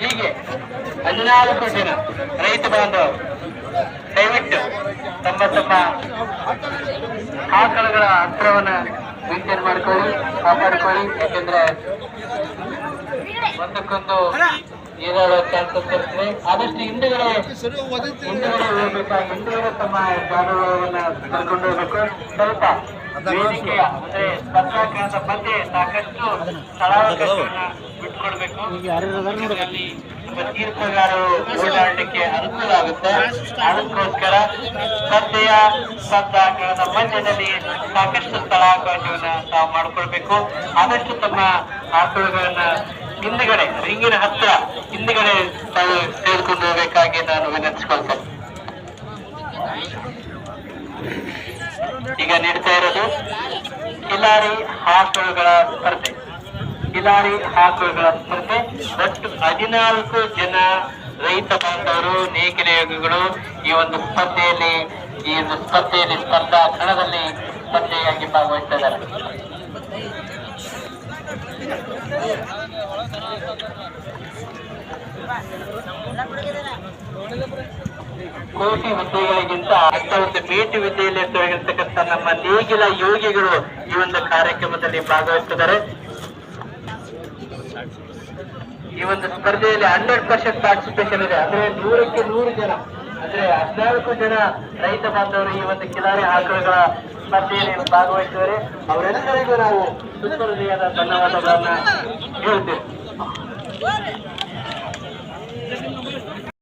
ಹೀಗೆ ಹದಿನಾಲ್ಕು ಜನ ರೈತ ಬಾಂಧವರು ದಯವಿಟ್ಟು ತಮ್ಮ ತಮ್ಮ ಆಕಳುಗಳ ಹತ್ರವನ್ನ ಮೇಂಟೈನ್ ಮಾಡ್ಕೊಳ್ಳಿ, ಕಾಪಾಡ್ಕೊಳ್ಳಿ. ಯಾಕಂದ್ರೆ ಒಂದಕ್ಕೊಂದು ಏನಾಗುತ್ತೆ ಇರ್ತದೆ ಆದಷ್ಟು ಹಿಂದುಗಡೆ ಹೋಗ್ಬೇಕಾಗಿ ಹಿಂದುಗಡೆ ತಮ್ಮ ಜಾನುವಾರುಗಳನ್ನ ಕರ್ಕೊಂಡು ಹೋಗ್ಬೇಕು. ಸ್ವಲ್ಪ ವೇದಿಕೆಯ ಅಂದ್ರೆ ಸ್ಪರ್ಧಾಕರಣದ ಮಧ್ಯೆ ಸಾಕಷ್ಟು ಸ್ಥಳಾವಕಾಶವನ್ನ ಬಿಟ್ಕೊಡ್ಬೇಕು ಇದರಲ್ಲಿ ನಮ್ಮ ತೀರ್ಪುಗಾರರು ಓಡಾಡಲಿಕ್ಕೆ ಅನುಕೂಲ ಆಗುತ್ತೆ ಅದಕ್ಕೋಸ್ಕರ ಸ್ಪರ್ಧೆಯ ಸ್ಪರ್ಧಾಕರಣದ ಮಧ್ಯದಲ್ಲಿ ಸಾಕಷ್ಟು ಸ್ಥಳಾವಕಾಶವನ್ನ ತಾವು ಮಾಡ್ಕೊಳ್ಬೇಕು. ಆದಷ್ಟು ತಮ್ಮ ಆಕಳುಗಳನ್ನ ಹಿಂದ್ಗಡೆ ರಿಂಗಿನ ಹತ್ತಿರ ಹಿಂದ್ಗಡೆ ತಾವು ತೆಗೆದುಕೊಂಡು ಹೋಗಬೇಕಾಗಿ ನಾನು ವಿನಂತಿಸ್ಕೊಳ್ತೇನೆ. ಈಗ ನೀಡ್ತಾ ಇರೋದು ಕಿಲಾರಿ ಆಕಳುಗಳ ಸ್ಪರ್ಧೆ. ಕಿಲಾರಿ ಆಕಳುಗಳ ಸ್ಪರ್ಧೆ. ಒಟ್ಟು ಹದಿನಾಲ್ಕು ಜನ ರೈತ ಬಾಂಧವರು ನೇಗಿಲ ಯೋಗಿಗಳು ಈ ಒಂದು ಸ್ಪರ್ಧೆಯಲ್ಲಿ, ಈ ಒಂದು ಸ್ಪರ್ಧೆಯಲ್ಲಿ ಸ್ಪರ್ಧಾ ಕ್ಷಣದಲ್ಲಿ ಸ್ಪರ್ಧೆಯಾಗಿ ಭಾಗವಹಿಸ್ತಾ ಇದ್ದಾರೆ. ಕೋಟಿ ಹುದ್ದೆಗಳಿಗಿಂತ ಅಂತ ಒಂದು ಮೇಟಿ ವಿದ್ಯೆಯಲ್ಲಿ ನಮ್ಮ ನೇಗಿಲ ಯೋಗಿಗಳು ಈ ಒಂದು ಕಾರ್ಯಕ್ರಮದಲ್ಲಿ ಭಾಗವಹಿಸಿದ್ದಾರೆ. ಈ ಒಂದು ಸ್ಪರ್ಧೆಯಲ್ಲಿ ಹಂಡ್ರೆಡ್ ಪರ್ಸೆಂಟ್ ಪಾರ್ಟಿಸಿಪೇಷನ್ ಇದೆ. ಅಂದ್ರೆ ನೂರಕ್ಕೆ ನೂರು ಜನ, ಅಂದ್ರೆ ಹದಿನಾಲ್ಕು ಜನ ರೈತ ಬಾಂಧವರು ಈ ಒಂದು ಕಿಲಾರಿ ಆಕಳುಗಳ ಸ್ಪರ್ಧೆಯಲ್ಲಿ ಭಾಗವಹಿಸಿದರೆ ಅವರೆಲ್ಲರಿಗೂ ನಾವು ಸುತ್ತರಿಯಾದ ಧನ್ಯವಾದಗಳನ್ನ ಹೇಳ್ತೇವೆ.